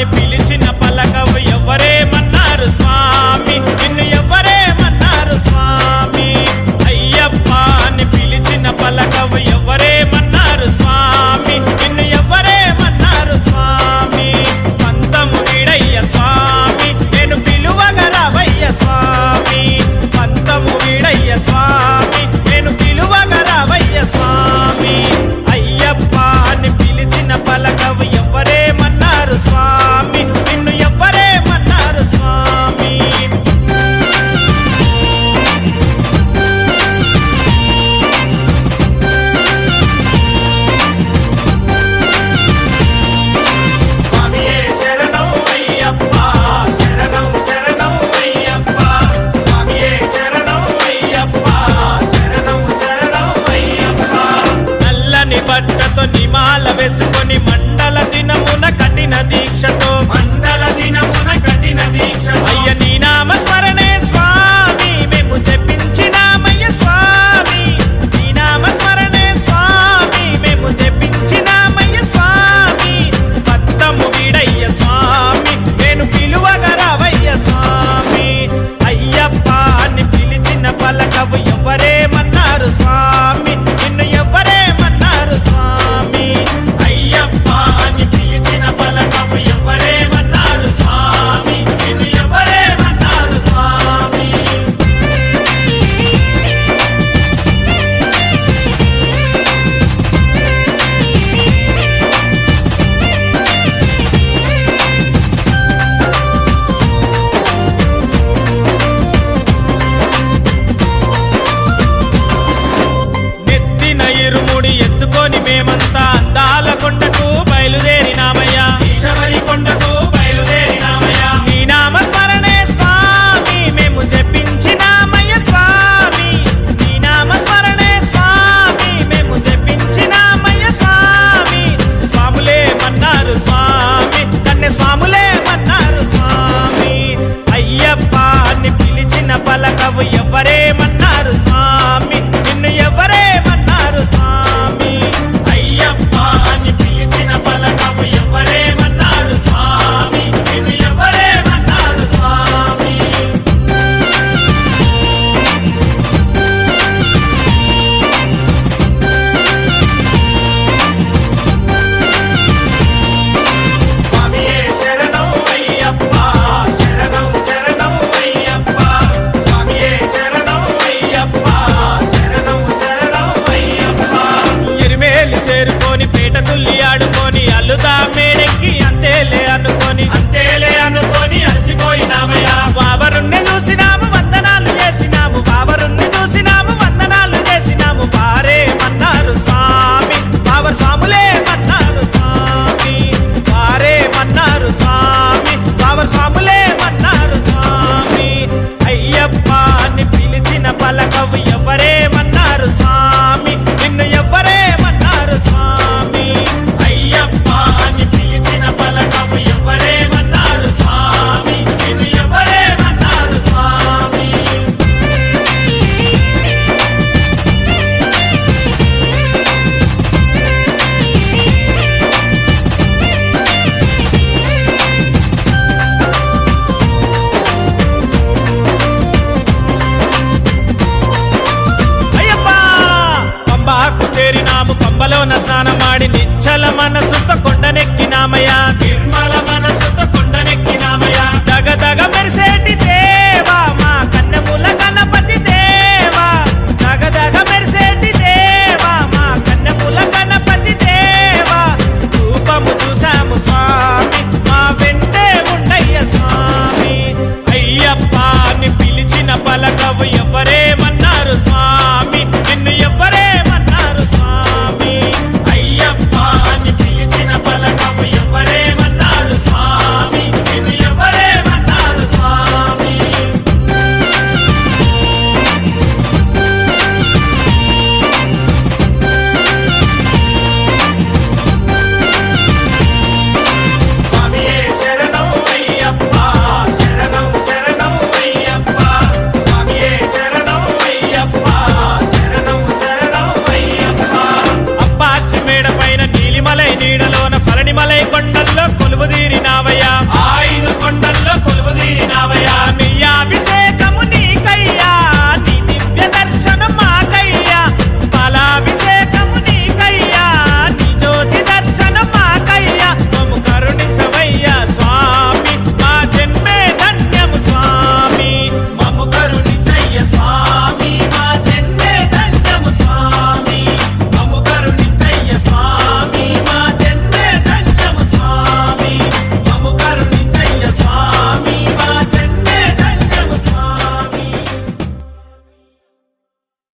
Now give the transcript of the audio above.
omnipotent కఠిన దీక్షతో మండల దినమున కఠిన దీక్ష అయ్య నీ నామ తిరుముడి ఎత్తుకొని మేమంతా అందాల కొండకు బయలుదేరినామయ్యా. కొండకు చల మనసుతో కొండనెక్కినామయా తిరుమల